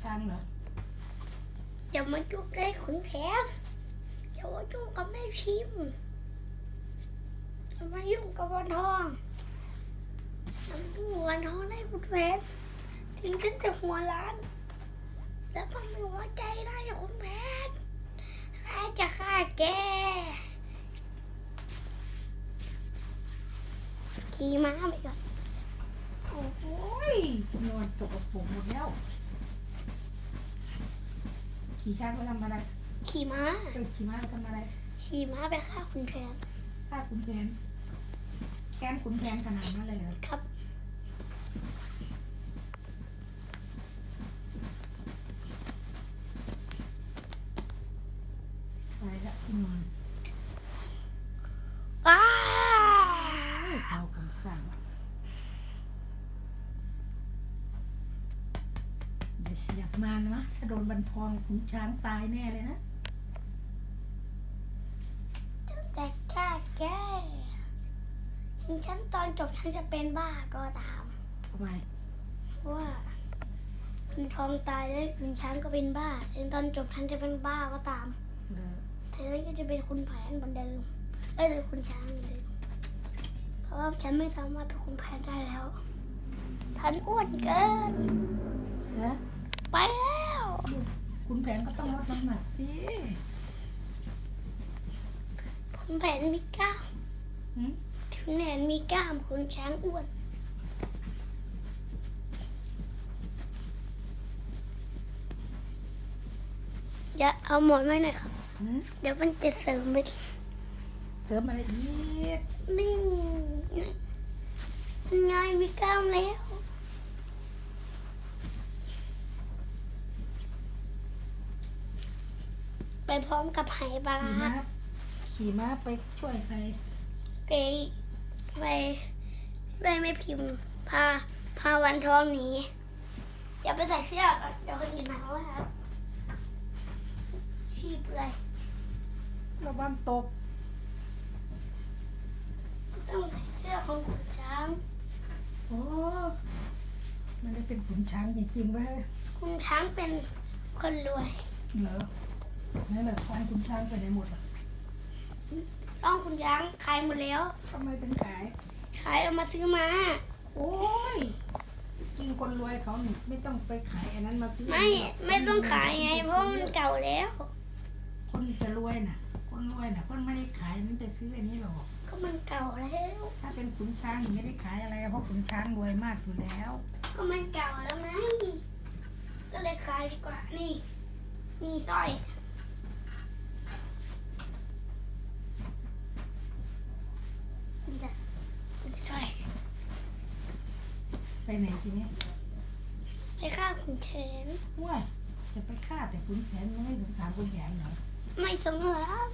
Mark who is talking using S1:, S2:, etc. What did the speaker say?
S1: ช้างเหรอ
S2: อย่ามาจุกเลยขุนแผนอย่ามายุ่งกับแม่พิมพ์อย่ามายุ่งกับวันทองอย่ามายุ่งกับวันทองได้ขุนแผนถึงฉันจะหัวล้าน แล้วก็ไม่หัวใจได้ขุนแผนข้าจะฆ่าแกขี่ม้าไปก่อน
S1: โอ้โหยนวลตกกระปุกหมดแล้ว ขี่ช้างไปทำอะไร
S2: ขี่ม้า
S1: เออขี่ม้าไปทำอะไร
S2: ขี่ม้าไปฆ่าขุนแผน
S1: ฆ่าขุนแผนแค้นขุนแผนขนาดนั้นเลยเหรอ
S2: ครับ
S1: ไปละที่นอน
S2: ว้า
S1: เอาคำสั่งอย่า เสียบมานะถ้าโดนบันทองขุนช้างตายแน่เลยนะ
S2: จะแก้แก้ถึงฉันตอนจบฉันจะเป็นบ้าก็ตาม
S1: ทำไม
S2: เพราะว่าคุณทองตายแล้วคุณช้างก็เป็นบ้าถึงตอนจบฉันจะเป็นบ้าก็ตาม
S1: เด้อ
S2: แต่ฉันก็จะเป็นคุณแผนเหมือนเดิมเอ้ยเป็นคุณช้างเหมือนเดิมเพราะว่าฉันไม่สามารถเป็นคุณแผนได้แล้วท่านอ้วนเกิน
S1: นะ
S2: ไปแล้ว
S1: ขุน แผนก็ต้องลดน้ำหนักสิ
S2: คุณแผนมีกล้าม
S1: หืม
S2: ถึงแผนมีกล้ามคุณช้างอ้วน อย่าเอาหมอนไว้หน่อยครับ
S1: หืม
S2: เดี๋ยวมันจะเสริมไป
S1: เสริมอะไรอีก
S2: นี่มันไงมีกล้ามแล้ว ไปพร้อมกับไหปลา
S1: ขี่ม้าขี่ม้าไปช่วยใคร
S2: ไปไปไปไม่พิมพ์พาพาวันทองหนีอย่าไปใส่เสื้อก่อนเดี๋ยวคนอื่นหาว่าพี่เปื่อย
S1: ระวังตก
S2: ต้องใส่เสื้อของขุนช้าง
S1: โอ้มันได้เป็นขุนช้างจริงๆเว้ย
S2: คุณช้างเป็นคนรวย
S1: เหรอ นั่นแหละทองขุนช้างไปไหนหมดอะ
S2: ต้องคุณช้างขายหมดแล้ว
S1: ทำไมถึงขาย
S2: ขายเอามาซื้อมา
S1: โอ้ยจริงคนรวยเขานี่ไม่ต้องไปขายอันนั้นมาซื้อ
S2: ไม่
S1: หรก
S2: ไม่ต้องขายไงเพราะมันเก่าแล้ว
S1: คนจะรวยน่ะ คนรวยน่ะคนไม่ได้ขายนั้นไปซื้ออันนี้หรอก
S2: ก็มันเก่าแล้ว
S1: ถ้าเป็นขุนช้างนี่ไม่ได้ขายอะไรเพราะขุนช้างรวยมากอยู่แล้ว
S2: ก็มันเก่าแล้วไงก็เลยขายดีกว่านี่ มีสร้อย นี่จ้ะมีสร้อย
S1: ไปไหนทีนี้
S2: ไปฆ่าขุนเชน
S1: ว้ายจะไปฆ่าแต่ขุนแผนไม่สงสารขุนแผนเหรอ
S2: ไม่สงสาร